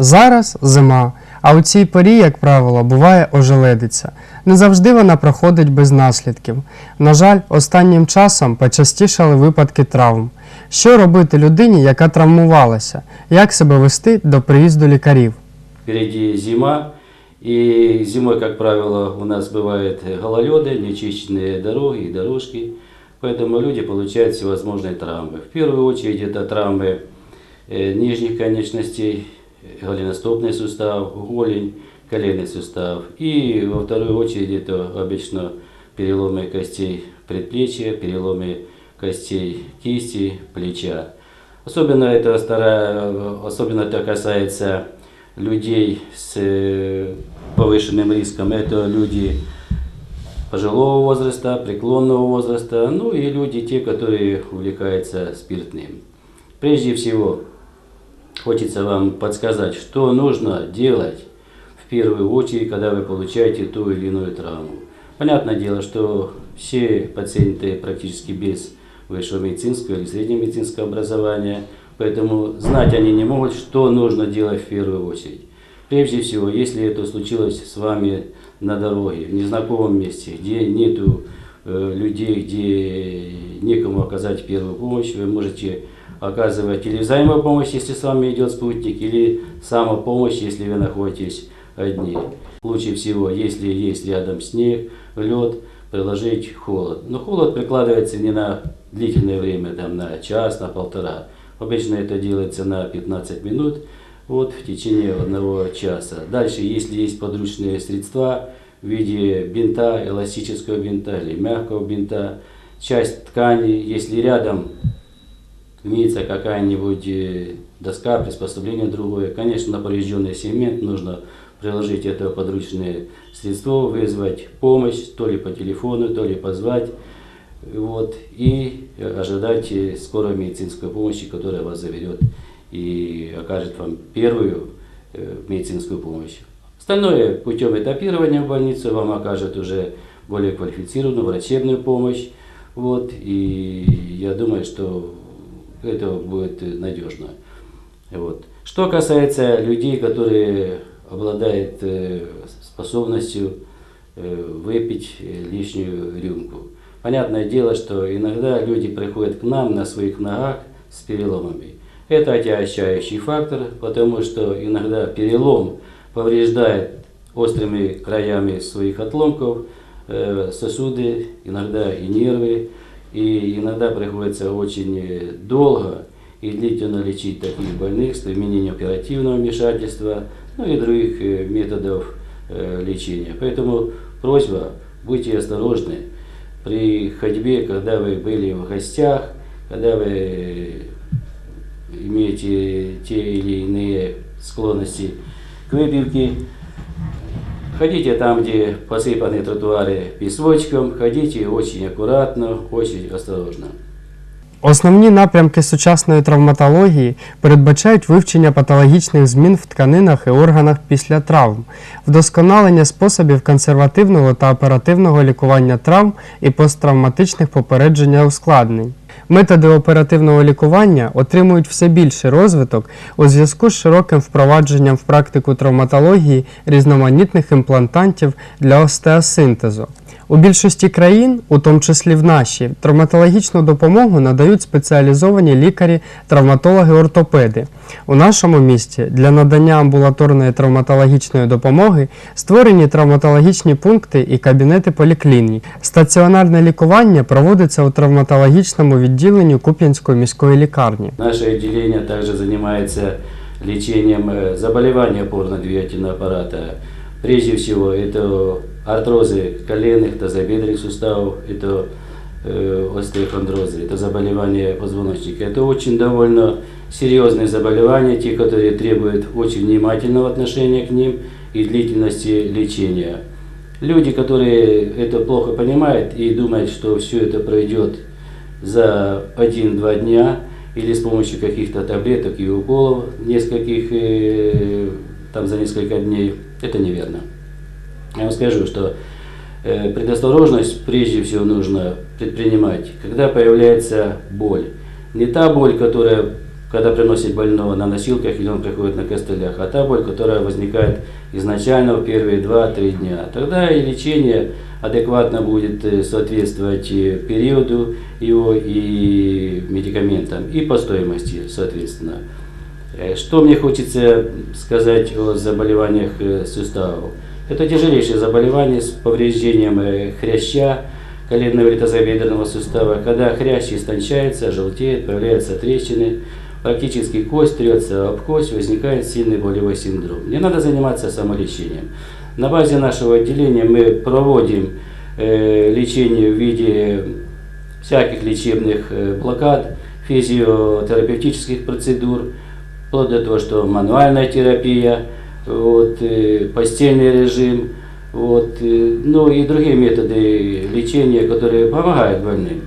Зараз зима, а у цій порі, як правило, буває ожеледиця. Не завжди вона проходить без наслідків. На жаль, останнім часом почастішали випадки травм. Що робити людині, яка травмувалася? Як себе вести до приїзду лікарів? Впереди зима, и зимой, как правило, у нас бывают гололеды, нечищенные дороги и дорожки, поэтому люди получают всевозможные травмы. В первую очередь это травмы э, нижних конечностей, э, голеностопный сустав, голень, коленный сустав. И во вторую очередь это обычно переломы костей предплечья, переломы костей кисти, плеча. Особенно это, старая, особенно это касается людей с э, повышенным риском. Это люди пожилого возраста, преклонного возраста, ну и люди, те, которые увлекаются спиртным. Прежде всего, хочется вам подсказать, что нужно делать в первую очередь, когда вы получаете ту или иную травму. Понятное дело, что все пациенты практически без высшего медицинского или среднего медицинского образования, поэтому знать они не могут, что нужно делать в первую очередь. Прежде всего, если это случилось с вами на дороге, в незнакомом месте, где нету э, людей, где некому оказать первую помощь, вы можете оказывать или взаимопомощь, если с вами идет спутник, или самопомощь, если вы находитесь одни. Лучше всего, если есть рядом снег, лед, приложить холод. Но холод прикладывается не на длительное время, там, на час, на полтора. Обычно это делается на 15 минут, вот, в течение одного часа. Дальше, если есть подручные средства в виде бинта, эластического бинта или мягкого бинта, часть ткани, если рядом имеется какая-нибудь э, доска, приспособление другое, конечно, на поврежденный сегмент нужно приложить это подручное средство, вызвать помощь, то ли по телефону, то ли позвать, вот, и ожидать э, скорой медицинской помощи, которая вас заберет и окажет вам первую э, медицинскую помощь. Остальное путем этапирования в больницу вам окажет уже более квалифицированную врачебную помощь. Вот, и я думаю, что это будет надежно. Вот. Что касается людей, которые обладают э, способностью э, выпить лишнюю рюмку. Понятное дело, что иногда люди приходят к нам на своих ногах с переломами. Это отягощающий фактор, потому что иногда перелом повреждает острыми краями своих отломков э, сосуды, иногда и нервы, и иногда приходится очень э, долго и длительно лечить таких больных с применением оперативного вмешательства, ну и других э, методов лечения. Поэтому просьба, будьте осторожны при ходьбе, когда вы были в гостях, когда вы имеете те или иные склонности к выпивке, ходите там, где посыпаны тротуары песочком, ходите очень аккуратно, очень осторожно. Основні напрямки сучасної травматології передбачають вивчення патологічних змін в тканинах і органах після травм, вдосконалення способів консервативного та оперативного лікування травм і посттравматичних попередження ускладнень. Методи оперативного лікування отримують все більший розвиток у зв'язку з широким впровадженням в практику травматології різноманітних імплантантів для остеосинтезу. У більшості країн, у тому числі в нашій, травматологічну допомогу надають спеціалізовані лікарі, травматологи-ортопеди. У нашому місті для надання амбулаторної травматологічної допомоги створені травматологічні пункти і кабінети поліклінік. Стаціонарне лікування проводиться у травматологічному відділенні Куп'янської міської лікарні. Наше отделение также занимается лечением э, заболеваний опорно-двигательного аппарата. Прежде всего, это артрозы коленных, тазобедренных суставов, это э, остеохондрозы, это заболевания позвоночника. Это очень довольно серьезные заболевания, те, которые требуют очень внимательного отношения к ним и длительности лечения. Люди, которые это плохо понимают и думают, что все это пройдет за один-два дня или с помощью каких-то таблеток и уколов нескольких, э, там за несколько дней, это неверно. Я вам скажу, что э, предосторожность прежде всего нужно предпринимать, когда появляется боль. Не та боль, которая когда приносит больного на носилках или он приходит на костылях, а та боль, которая возникает изначально в первые 2-3 дня. Тогда и лечение адекватно будет э, соответствовать и периоду его и медикаментам, и по стоимости, соответственно. Э, Что мне хочется сказать о заболеваниях э, суставов? Это тяжелейшее заболевание с повреждением э, хряща, коленного тазобедренного сустава, когда хрящ истончается, желтеет, появляются трещины, практически кость трется об кость, возникает сильный болевой синдром. Не надо заниматься самолечением. На базе нашего отделения мы проводим э, лечение в виде всяких лечебных э, блокад, физиотерапевтических процедур, вплоть до того, что мануальная терапия, вот, э, постельный режим, вот, э, ну и другие методы лечения, которые помогают больным.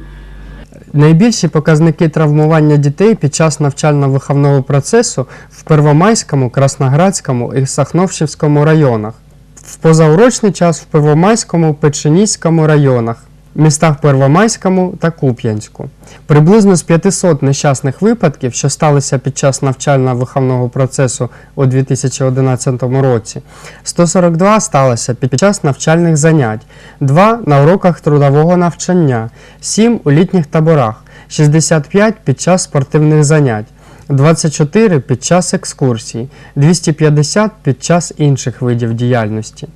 Найбільші показники травмування дітей під час навчально-виховного процесу в Первомайському, Красноградському і Сахновщівському районах, в позаурочний час в Первомайському, Печеніському районах, містах Первомайському та Куп'янську. Приблизно з 500 нещасних випадків, що сталися під час навчально-виховного процесу у 2011 році, 142 сталося під час навчальних занять, 2 на уроках трудового навчання, 7 у літніх таборах, 65 під час спортивних занять, 24 під час екскурсій, 250 під час інших видів діяльності.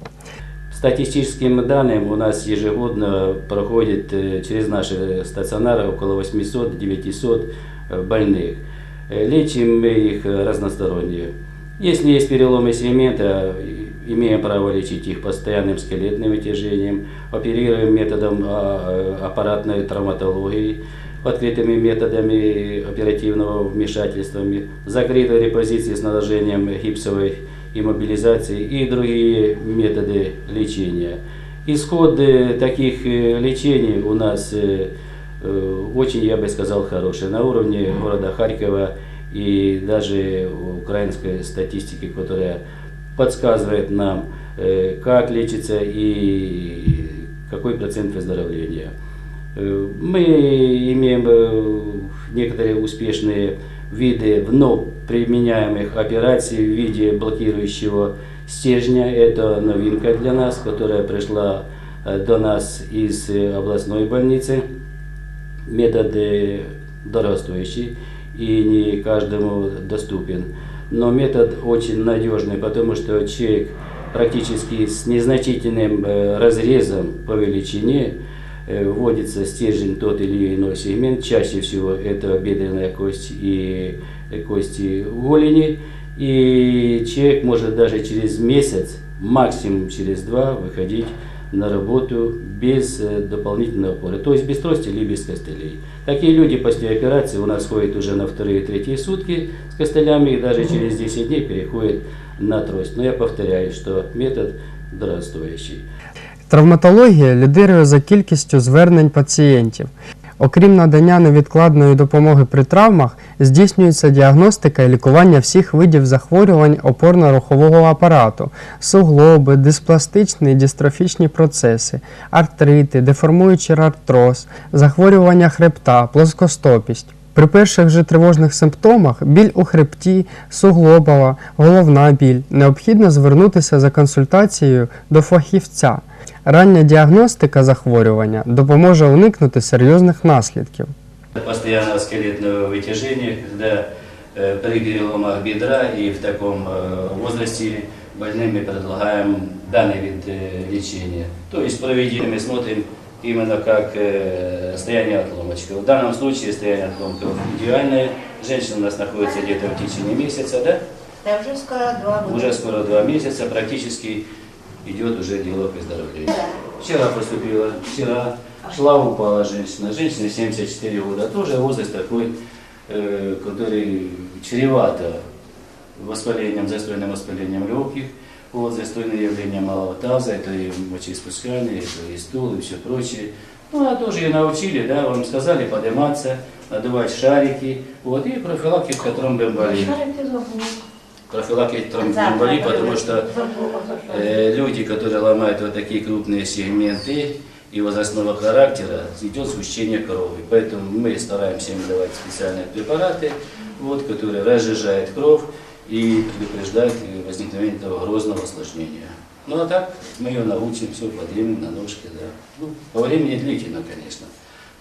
Статистическим данным у нас ежегодно проходит э, через наши стационары около 800-900 э, больных. Э, Лечим мы их разносторонне. Если есть переломы сегмента, имеем право лечить их постоянным скелетным вытяжением, оперируем методом а, аппаратной травматологии, открытыми методами оперативного вмешательства, ме- закрытой репозиции с наложением гипсовой иммобилизации и другие методы лечения. Исход э, таких э, лечений у нас э, э, очень, я бы сказал, хороший. На уровне города Харькова и даже украинской статистики, которая подсказывает нам, как лечится и какой процент выздоровления. Мы имеем некоторые успешные виды вновь применяемых операций в виде блокирующего стержня. Это новинка для нас, которая пришла э, до нас из э, областной больницы. Метод э, дорогостоящий и не каждому доступен. Но метод очень надежный, потому что человек практически с незначительным э, разрезом по величине вводится стержень тот или иной сегмент, чаще всего это бедренная кость и э, кости голени, и человек может даже через месяц, максимум через два, выходить на работу без э, дополнительной опоры, то есть без трости или без костылей. Такие люди после операции у нас ходят уже на вторые, третьи сутки с костылями и даже через 10 дней переходят на трость. Но я повторяю, что метод дорогостоящий. Травматологія лідирує за кількістю звернень пацієнтів. Окрім надання невідкладної допомоги при травмах, здійснюється діагностика і лікування всіх видів захворювань опорно-рухового апарату, суглоби, диспластичні і дистрофічні процеси, артрити, деформуючий артроз, захворювання хребта, плоскостопість. При перших же тривожних симптомах біль у хребті, суглобова, головна біль необхідно звернутися за консультацією до фахівця. Рання діагностика захворювання допоможе уникнути серйозних наслідків. Постоянного скелетного вытяжения, когда э, при переломах бедра и в таком э, возрасте больным мы предлагаем данный вид э, лечения. То есть проведение мы смотрим именно как э, состояние отломочков. В данном случае состояние отломков идеальное. Женщина у нас находится где-то в течение месяца, да? Да уже скоро два года. Уже скоро два месяца, практически идет уже дело к выздоровлению. Вчера поступила, вчера шла, упала женщина. Женщине 74 года, тоже возраст такой, э, который чревато воспалением, застойным воспалением легких, вот, застойное явление малого таза, это и мочеиспускание, это и стул, и все прочее. Ну, а тоже ее научили, да, вам сказали подниматься, надувать шарики, вот, и профилактика тромбоэмболии. Профилактика тромбоэмболии, потому что Э, люди, которые ломают вот такие крупные сегменты и возрастного характера, идет сгущение крови. Поэтому мы стараемся им давать специальные препараты. вот, который разжижает кровь и предупреждает э, возникновение этого грозного осложнения. Ну а так мы ее научим, все поднимем на ножки, да. Ну, по времени длительно, конечно.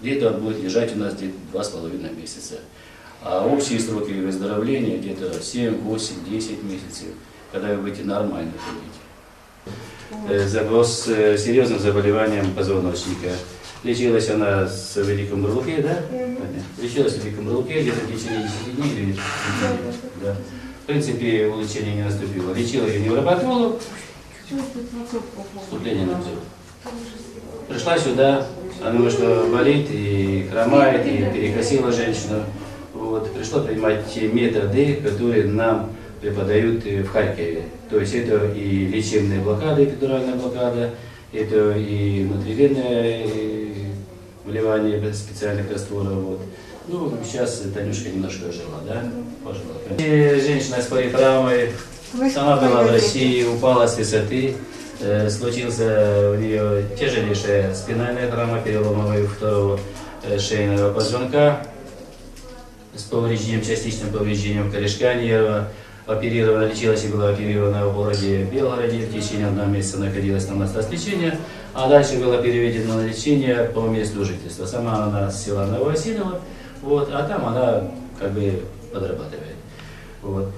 Где-то он будет лежать у нас где-то два с половиной месяца. А общие сроки выздоровления где-то 7, 8, 10 месяцев, когда вы будете нормально ходить. Э, Запрос с серьезным заболеванием позвоночника. Лечилась она с Великом Бурлуке, да? Лечилась в Великом Бурлуке где-то в течение 10 дней или 10 дней. Да. В принципе, улучшение не наступило. Лечила ее невропатолог, вступление на. Пришла сюда, она что болит и хромает, и перекосила женщину. Вот, пришло принимать те методы, которые нам преподают в Харькове. То есть это и лечебные блокады, эпидуральная блокада, это и внутривенное э, вливание специальных растворов. Вот. Ну, сейчас Танюшка немножко жила, да? Пожила. И женщина с политравмой, сама была в России, упала с высоты. Э, Случился у нее тяжелейшая спинальная травма, переломовая второго э, шейного позвонка с повреждением, частичным повреждением корешка нерва. Оперирована, лечилась и была оперирована в городе Белгороде. В течение одного месяца находилась на стас лечения, а дальше была переведена на лечение по месту жительства. Сама она с села Новоосиново, вот, а там она как бы подрабатывает. Вот.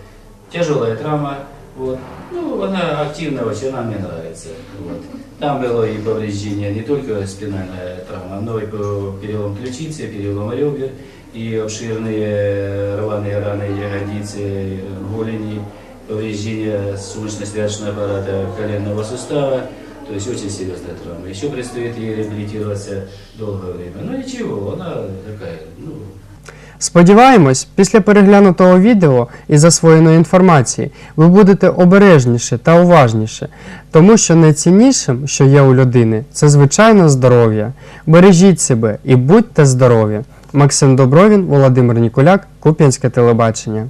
Тяжелая травма, вот. Ну, она активная очень, она мне нравится. Вот. Там было и повреждение не только спинальная травма, но и перелом ключицы, перелом ребер, и обширные рваные раны ягодицы, голени, повреждение солнечно-связочного аппарата коленного сустава. То есть очень серьезная травма. Еще предстоит ей реабилитироваться долгое время. Но ничего, она такая, ну, Сподіваємось, після переглянутого відео і засвоєної інформації ви будете обережніше та уважніше, тому що найціннішим, що є у людини, це звичайно здоров'я. Бережіть себе і будьте здорові. Максим Добровін, Володимир Нікуляк, Куп'янське телебачення.